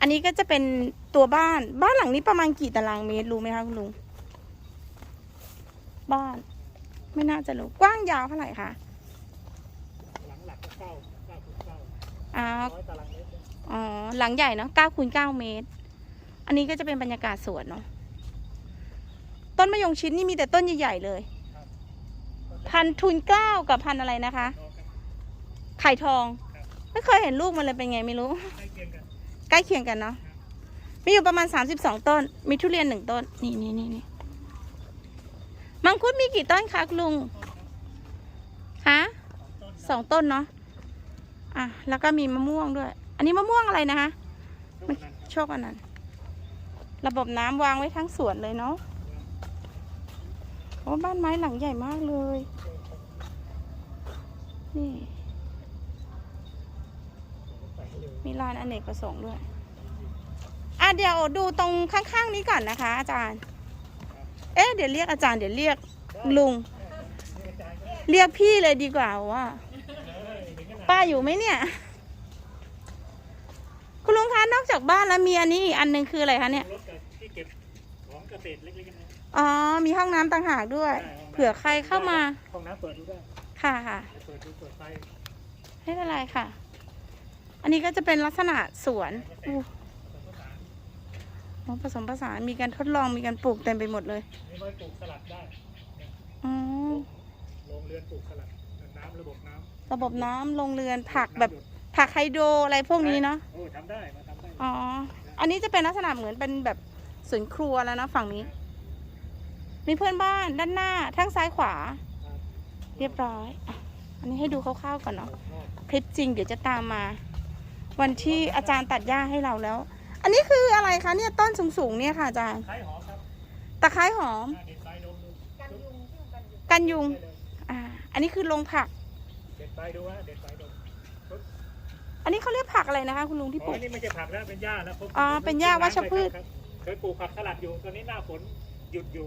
อันนี้ก็จะเป็นตัวบ้าน บ้านหลังนี้ประมาณกี่ตารางเมตรรู้ไหมคะคุณลุง บ้าน ไม่น่าจะรู้ กว้างยาวเท่าไหร่คะหลังหลักก็เก้าเก้าคูณเก้าอ่าร้อยตารางเมตรอ๋อ หลังใหญ่เนาะเก้าคูณเก้าเมตร อันนี้ก็จะเป็นบรรยากาศสวนเนาะ ต้นมะยงชิดนี่มีแต่ต้นใหญ่ๆเลย พันทุนเกล้ากับพันอะไรนะคะ ไข่ทอง ไม่เคยเห็นลูกมันเลยเป็นไงไม่รู้ใกล้เคียงกัน ใกล้เคียงกันเนาะมีอยู่ประมาณ 32 ต้น มีทุเรียนหนึ่งต้น นี่นี่นี่นี่มังคุดมีกี่ต้นคะคุณลุงฮะสองต้นเนาะอะแล้วก็มีมะม่วงด้วย อันนี้มะม่วงอะไรนะคะทุกนั้นโชคอันนั้น ระบบน้ำวางไว้ทั้งสวนเลยเนาะโอ้บ้านไม้หลังใหญ่มากเลย นี่ ใส่ให้เลยมีลานอเนกประสงค์ด้วย อะเดี๋ยวดูตรงข้างๆนี้ก่อนนะคะ อาจารย์ เอ๊ะเดี๋ยวเรียกอาจารย์เดี๋ยวเรียกลุงนี่กระจายก็เรียกพี่เลยดีกว่าว่าเลยถึงขนาดป้าอยู่ไหมเนี่ย คุณลุงคะนอกจากบ้านแล้วมีอันนี้อีกอันหนึ่งคืออะไรคะเนี่ย รถกับที่เก็บของเกษตรเล็กๆน้อยอ๋อ มีห้องน้ำต่างหากด้วยๆเผื่อใครเข้ามา ห้องน้ำเปิดดูได้ค่ะค่ะ เปิดดูเปิดไฟ ไม่เป็นไรค่ะ อันนี้ก็จะเป็นลักษณะสวนอู้ผสมผสานอ๋อผสมผสานมีการทดลองมีการปลูกเต็มไปหมดเลยนี่ไว้ปลูกสลัดได้อ๋อโรงเรือนปลูกสลัดน้ำระบบน้ำระบบน้ำโรงเรือนผักแบบน้ำหยดผักไฮโดรอะไรพวกนี้เนาะโอ้ทำได้มาทำได้อ๋ออันนี้จะเป็นลักษณะเหมือนเป็นแบบสวนครัวแล้วนะฝั่งนี้ มีเพื่อนบ้านด้านหน้าทั้งซ้ายขวาครับเรียบร้อยอะอันนี้ให้ดูคร่าวๆก่อนเนาะนอกคลิปจริงเดี๋ยวจะตามมา วันที่อาจารย์ตัดหญ้าให้เราแล้ว อันนี้คืออะไรคะเนี่ยต้นสูงๆเนี่ยค่ะอาจารย์ไข่หอมครับตะไคร้หอมหน้าเด็ดไฟดมดูกันยุงได้เลยอ่าอันนี้คือลงผัก เด็ดไฟดูว่าเด็ดไฟดมอันนี้เขาเรียกผักอะไรนะคะ คุณลุงที่ปอ๋ลูอก นี่ไม่ใช่ผักแล้วเป็นหญ้าแล้วผมอ๋อเป็นหญ้าวัชพืชครับเคยปลูกผักสลัดอยู่ตอนนี้หน้าฝนหยุดอยู่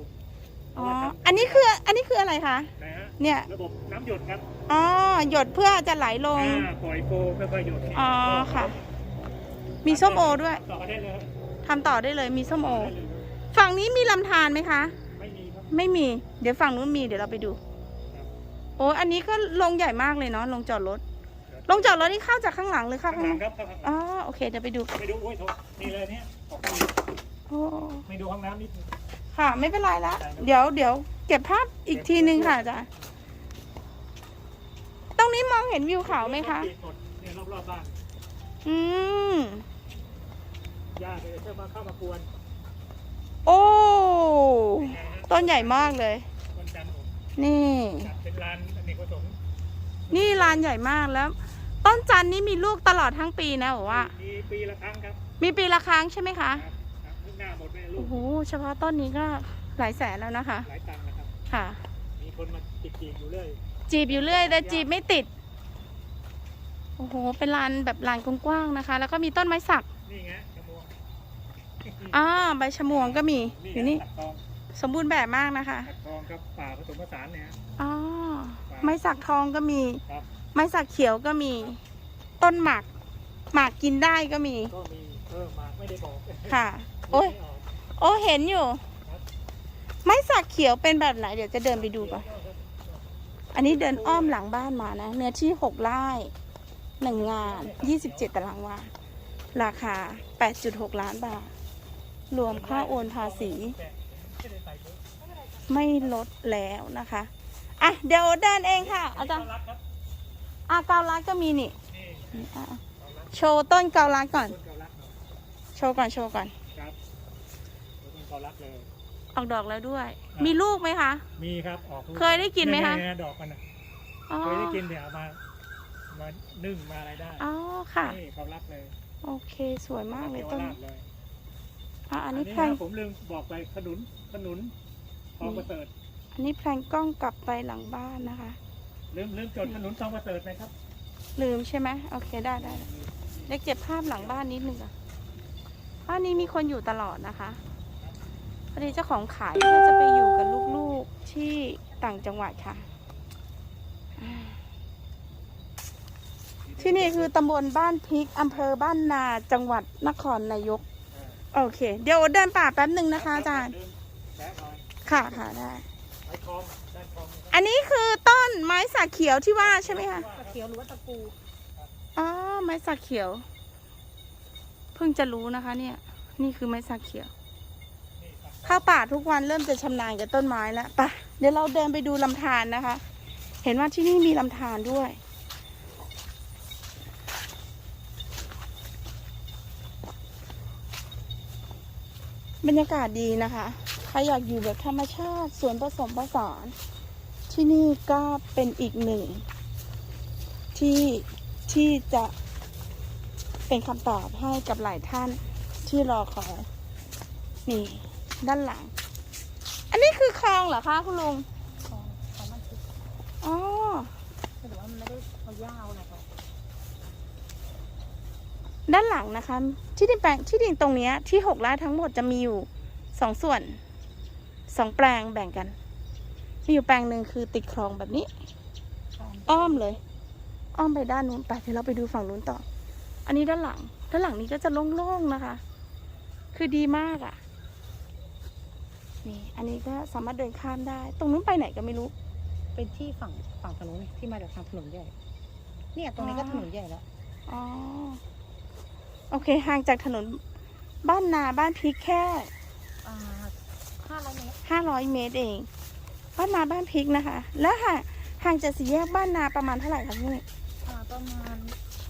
อ๋อเพราะว่าทำอันนี้คือ อันนี้คืออะไรคะ นะฮะเนี่ย ระบบน้ำหยดครับอ๋อ หยดเพื่อจะไหลลง อ่าปล่อยโฟค่อยๆหยดเนี่ยอ๋อค่ะ มีส้มโอด้วย ต่อได้เลยครับทำต่อได้เลย มีส้มโอ ได้เลยฝั่งนี้มีลำธารไหมคะ ไม่มีครับ ไม่มี เดี๋ยวฝั่งนู้นมี เดี๋ยวเราไปดูโอ้อันนี้ก็ลงใหญ่มากเลยเนาะ ลงจอดรถลงจอดรถนี่เข้าจากข้างหลังหรือเข้าข้างข้างหหลัน้างครับข้างหลังอ๋อ โอเค เดี๋ยวไปดู ไปดูโอ้ยโถนี่เลยเนี่ยออกไปโอ้ ไม่ดูห้องน้ำนิดนึง ค่ะ ไม่เป็นไรละเดี๋ยวเดี๋ยวเก็บภาพอีกทีนึงค่ะอาจารย์ตรงนี้มองเห็นวิวเขาไหมคะปิดหมดเนี่ยรอบๆบ้านอืมหญ้าเลยจะมาเข้ามากวนโอ้เป็นไงฮะต้นใหญ่มากเลย วันจันทร์ผมนี่ จัดเป็นลานอเนกประสงค์นี่ลานใหญ่มากแล้ว ต้นจันทร์นี่มีลูกตลอดทั้งปีนะบอกว่า มีปีละครั้งครับ มีปีละครั้งใช่ไหมคะ ครับครับลูก หน้าหมดแม่ลูโอ้กโหเฉพาะต้นนี้ก็หลายแสนแล้วนะคะ หลายตังค์นะครับ ค่ะ มีคนมาติดจีบอยู่เรื่อยจีบอยู่เรื่อยแต่จีบไม่ติด โอ้โห เป็นลานแบบลานกว้างๆนะคะ แล้วก็มีต้นไม้สักนี่ไงกระมวงอ่าใบชะมวงก็มี อยู่นี่ ตัดทองสมบูรณ์แบบมากนะคะ ตัดทองครับป่าผสมผสานเนี่ยฮะอ๋อ ไม้สักทองก็มี ครับไม้สักเขียวก็มี ต้นหมาก หมากกินได้ก็มี ก็มีเออหมากไม่ได้บอกค่ะ โอ้ยโอ้เห็นอยู่ ไม้สักเขียวเป็นแบบไหน เดี๋ยวจะเดินไปดูก่อนอันนี้เดินอ้อมหลังบ้านมานะ เนื้อที่หกไร่หนึ่งงานยี่สิบเจ็ดตารางวา ราคาแปดจุดหกล้านบาท รวมค่าโอนภาษี ไม่ลดแล้วนะคะ อะ เดี๋ยวเดินเองค่ะ อาจารย์อะเกาลัดก็มีนี่ โชว์ต้นเกาลัดก่อนต้นเกาลัดเนโชว์ก่อน โชว์ก่อน ครับต้นเกาลัดเลย ออกดอกแล้วด้วยมีลูกไหมคะ มีครับออกลูกเคยได้กินไหมคะ เยๆดอกมันน่ะอ๋อเคยได้กินเดี๋ยวเอามามานึ่งมาอะไรได้อ๋อค่ะ นี่เกาลัดเลยโอเคสวยมากเลยเยต้นวราชเลยอะอันนี้อันนี้แพลนนะผมลืมบอกไปขนุนขนุนทองประเสริฐอันนี้แพลนกล้องกลับไปหลังบ้านนะคะ ลืมลืมจดขนุนทองประเสริฐไหมครับลืมใช่ไหมโอเคได้ได้เดี๋ยวเก็บภาพหลังบ้านนิดนึงก่อนบ้านนี้มีคนอยู่ตลอดนะคะ พอดีเจ้าของขายเพื่อจะไปอยู่กับลูกๆที่ต่างจังหวัดค่ะอ่าที่นี่คือตำบลบ้านพริกอำเภอบ้านนาจังหวัดนครนายก โอเค เดี๋ยวเดินป่าแป๊บหนึ่งนะคะอาจารย์เดินแซะหน่อยค่ะค่ะได้ไปคลองด้านคลองนะครับอันนี้คือต้นไม้สักเขียวที่ว่าใช่ไหมคะตะเขียวหรือว่าตะปูอ๋อไม้สักเขียว เพิ่งจะรู้นะคะ เนี่ย นี่คือไม้สักเขียว เข้าป่าทุกวันเริ่มจะชำนาญกับต้นไม้แล้วปะเดี๋ยวเราเดินไปดูลำธารนะคะ เห็นว่าที่นี่มีลำธารด้วย บรรยากาศดีนะคะ ใครอยากอยู่แบบธรรมชาติสวนผสมผสาน ที่นี่ก็เป็นอีกหนึ่ง ที่ที่จะเป็นคำตอบให้กับหลายท่านที่รอคอยนี่ ด้านหลัง อันนี้คือคลองเหรอคะคุณลุงของของมันคืออ๋อแต่ว่ามันไม่ได้เอาหญ้าเอาอะไรออกด้านหลังนะคะ ที่ดินแปลงที่ดินตรงเนี้ยที่หกไร่ทั้งหมดจะมีอยู่สองส่วนสองแปลงแบ่งกัน มีอยู่แปลงหนึ่งคือติดคลองแบบนี้ อ้อมเลย อ้อมไปด้านนู้นไปเดี๋ยวเราไปดูฝั่งนู้นต่อ อันนี้ด้านหลัง ด้านหลังนี้ก็จะโล่งๆนะคะ คือดีมากอะ่ะ นี่ อันนี้ก็สามารถเดินข้ามได้ ตรงนู้นไปไหนก็ไม่รู้ เป็นที่ฝั่งฝั่งถนนที่มาจากทางถนนใหญ่ เนี่ยตรงนี้ก็อ๋อถนนใหญ่แล้ว อ๋อ โอเค ห่างจากถนนบ้านนาบ้านพริกแค่อ่าห้าร้อยเมตรห้าร้อยเมตรเอง บ้านนาบ้านพริกนะคะ แล้วห่างห่างจากสี่แยกบ้านนาประมาณเท่าไหร่คะพี่อ่าประมาณ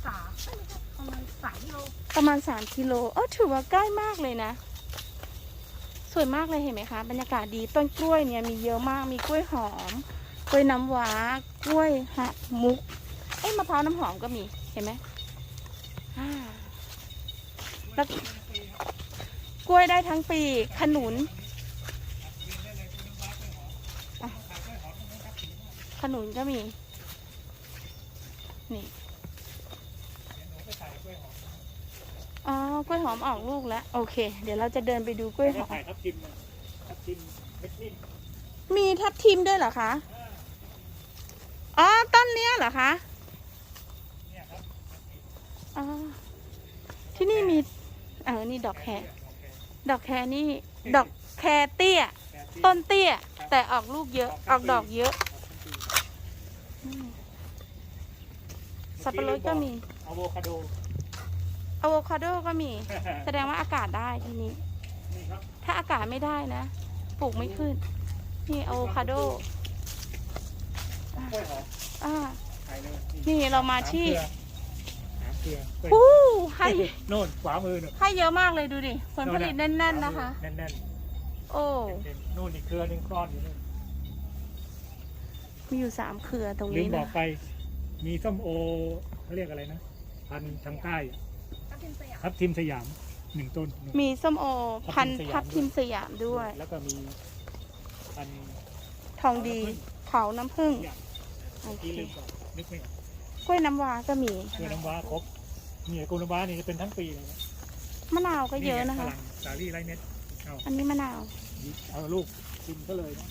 สามเอ้ยไม่ใช่ประมาณสามกิโลประมาณสามกิโล เออถือว่าใกล้มากเลยนะ สวยมากเลยเห็นไหมคะ บรรยากาศดีต้นกล้วยเนี่ยมีเยอะมากมีกล้วยหอม กล้วยน้ำว้ากล้วยหักมุกเอ้มะพร้าวน้ำหอมก็มีเห็นไหมอ่าแล้วกล้วยได้ทั้งปีขนุนขนุนก็มี นี่ อ๋อกล้วยหอมออกลูกแล้ว โอเค เดี๋ยวเราจะเดินไปดูกล้วยหอมถ่ายทับทิมนะทับทิมเม็ดนิ่มมีทับทิมด้วยเหรอคะ อ๋อ ต้นเนี้ยเหรอคะเนี่ยครับอ๋อที่นี่มี เออ นี่ดอกแครดอกแครนี่ ดอกแครเตี้ยแปดทิมต้นเตี้ย แต่ออกลูกเยอะ ออกดอกเยอะอืมสับปะรดก็มีอะโวคาโด อะโวคาโดก็มี แสดงว่าอากาศได้ที่นี้ นี่ครับถ้าอากาศไม่ได้นะ ปลูกไม่ขึ้น นี่อะโวคาโด กล้วยหอมอ่าขายเลยนี่เรามาที่สามเครือกล้วยอู้ให้โน่นขวามือน่ะให้เยอะมากเลยดูดิ ผลผลิตแน่น ๆ นะคะ แน่นโอ้ ๆเต็มๆนู่นอีกเครือหนึ่งคลอนอยู่นู่นมีอยู่สามเครือตรงลืนี้มบอนะกไป มีส้มโอเขาเรียกอะไรนะ พันธุ์ทางใต้ ทับทิมสยามทับทิมสยามหนึ่งต้น มีส้มโอพันธุ์ทัทับบทิทิมมสสยายามมด้วย แล้วก็มีพันธุ์ทองดีเขาน้ำผึ้งอย่างโอเคที่ลืมบอกนึกไม่ออกกล้วยน้ำว้าก็มีคือน้ำว้าครบนี่กล้วยน้ำว้านี่จะเป็นทั้งปีเลยนะมะนาวก็เยอะนะคะ ฝรั่งสาลี่ไรเม็ดเอาอันนี้มะนาวเอาลูกชิมก็เลยนะ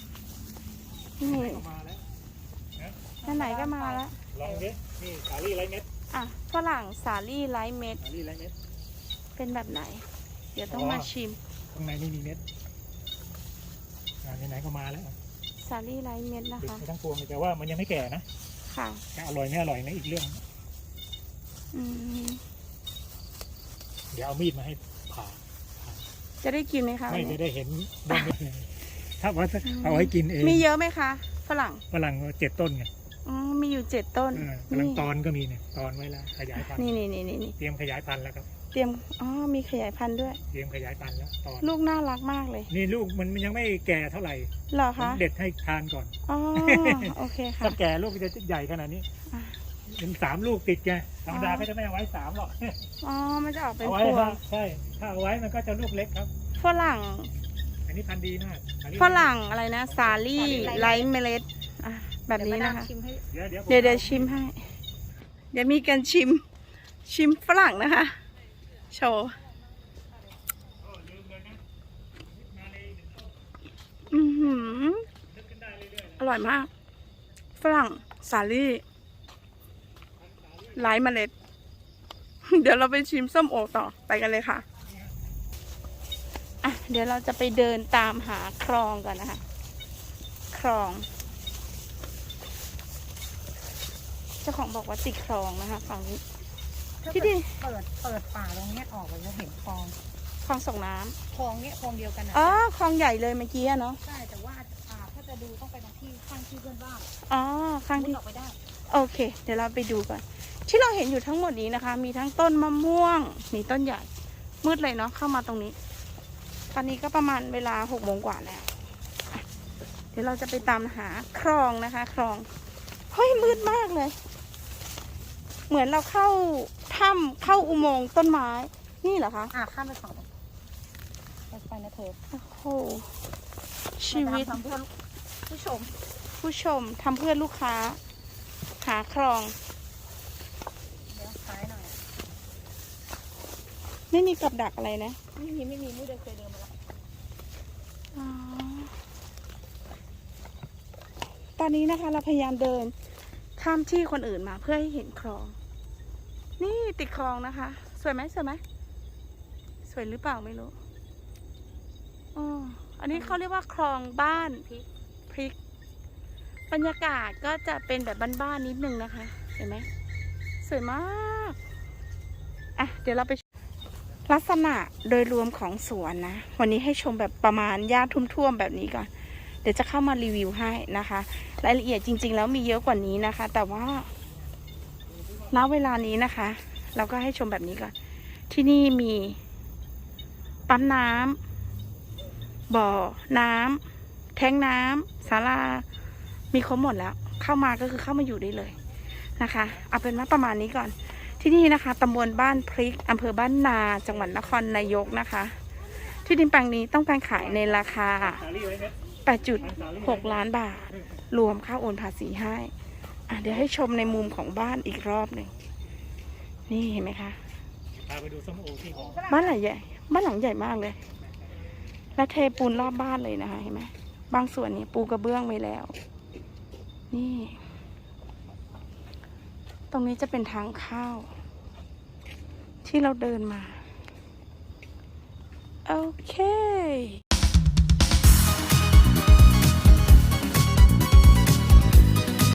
นี่เอามาแล้วอันไหนก็มาแล้วลองดินี่สาลี่ไรเม็ดอะฝรั่งสาลี่ไลท์เม็ด สาลี่ไรเม็ด เป็นแบบไหน เดี๋ยวต้องอ๋อมาชิม ข้างในไม่มีเม็ดอ่าไหนๆก็มาแล้วสาลี่ไลท์เม็ดนะดึกคะ ไปทั้งพวงเลยแต่ว่ามันยังไม่แก่นะค่ะ จะอร่อยไม่อร่อยนะอีกเรื่อง อืมเดี๋ยวเอามีดมาให้ผ่า จะได้กินไหมคะไม่วันจะนี้ได้เห็นบ้างเลยถ้าว่าเอาให้กินเองมีเยอะไหมคะ ฝรั่ง ฝรั่งเจ็ดต้นไงอ๋อ มีอยู่เจ็ดต้น เออกำลังตอนก็มีเนี่ยตอนไว้แล้วขยายพันธุ์นี่นี่นี่นี่นี่เตรียมขยายพันธุ์แล้วครับ เตรียม อ๋อ มีขยายพันธุ์ด้วย เตรียมขยายพันธุ์แล้วตอนลูกน่ารักมากเลยนี่ลูกมันยังไม่แก่เท่าไหร่เหรอผมคะเด็ดให้ทานก่อนอ๋อโอเคค่ะ ถ้าแก่ลูกจะใหญ่ขนาดนี้อะ เป็นสามลูกติดไงธรรมดาอ๋อก็จะไม่เอาไว้สามหรอกอ๋อ มันจะออกเป็นเอาไว้พวครังบใช่ถ้าเอาไว้มันก็จะลูกเล็กครับ ฝรั่ง อันนี้พันธุ์ดีมากอันนี้ฝรั่งอะไรนะ สาลี่ไลท์เมล็ดอะแบบนี้นะคะเดี๋ยวมาดามชิมให้เดี๋ยวเดี๋ยวผมเดี๋ยวเดี๋ยวชิมให้ เดี๋ยวมีการชิม ชิมฝรั่งนะคะ โชว์โอ้ลืมเลยนะมาเลยหนึ่งต้นอือหือนึกขึ้นได้เรื่อยๆอร่อยมาก ฝรั่งสาลี่พันธุ์สาลี่หลายเมล็ด เดี๋ยวเราไปชิมส้มโอต่อไปกันเลยค่ะอะ เดี๋ยวเราจะไปเดินตามหาคลองกันนะคะ คลอง เจ้าของบอกว่าติดคลองนะคะ ฝั่งนี้ ที่ดิ เปิดเปิดป่าตรงเนี้ยออกเลยจะเห็นคลองคลองส่งน้ำคลองเนี้ยคลองเดียวกันนะอ๋อคลองใหญ่เลยเมื่อกี้อะเนาะใช่แต่ว่าอ่าถ้าจะดูต้องไปตรงที่ข้างที่เพื่อนบ้านอ๋อข้างมุดที่ ออกไปได้โอเค เดี๋ยวเราไปดูกันที่เราเห็นอยู่ทั้งหมดนี้นะคะ มีทั้งต้นมะม่วง มีต้นใหญ่ มืดเลยเนาะเข้ามาตรงนี้ ตอนนี้ก็ประมาณเวลาหกโมงกว่าแล้วอะเดี๋ยวเราจะไปตามหาคลองนะคะ คลองเฮ้ยมืดมากเลย เหมือนเราเข้า ถ้ำเข้าอุโมงค์ต้นไม้ นี่เหรอคะอ่าข้ามไปฝั่งนู้นไปไปนะเธอโอ้โหชีวิตทำเพื่อผู้ชม ผู้ชมทำเพื่อลูกค้า หาคลอง เดี๋ยวซ้ายหน่อยไม่มีกับดักอะไรนะไม่มีไม่มีมุ้ยเดินเคยเดินมาแล้วอ๋อตอนนี้นะคะเราพยายามเดินข้ามที่คนอื่นมาเพื่อให้เห็นคลอง นี่ติดคลองนะคะ สวยไหมสวยไหมสวยหรือเปล่าไม่รู้อ๋ออันนี้เขาเรียกว่าคลองบ้านพริกพริก บรรยากาศก็จะเป็นแบบบ้านๆนิดนึงนะคะ เห็นไหมสวยมากอะเดี๋ยวเราไปลักษณะโดยรวมของสวนนะ วันนี้ให้ชมแบบประมาณหญ้าทุ่มๆแบบนี้ก่อน เดี๋ยวจะเข้ามารีวิวให้นะคะ รายละเอียดจริง ๆ แล้วมีเยอะกว่านี้นะคะ แต่ว่า ณเวลานี้นะคะ เราก็ให้ชมแบบนี้ก่อน ที่นี่มีปั๊มน้ำบ่อน้ำแทงน้ำศาลา มีครบหมดแล้ว เข้ามาก็คือเข้ามาอยู่ได้เลยนะคะ เอาเป็นว่าประมาณนี้ก่อน ที่นี่นะคะตำบลบ้านพริกอำเภอบ้านนา จังหวัดนครนายกนะคะ ที่ดินแปลงนี้ต้องการขายในราคา 8.6 ล้านบาท รวมค่าโอนภาษีให้ เดี๋ยวให้ชมในมุมของบ้านอีกรอบหนึ่ง นี่เห็นไหมคะพาไปดูส้มโอที่ของบ้านหลังใหญ่ บ้านหลังใหญ่มากเลย และเทปูนรอบบ้านเลยนะคะเห็นไหมบางส่วนนี่ปูกระเบื้องไว้แล้ว นี่ ตรงนี้จะเป็นทางเข้าที่เราเดินมา โอเค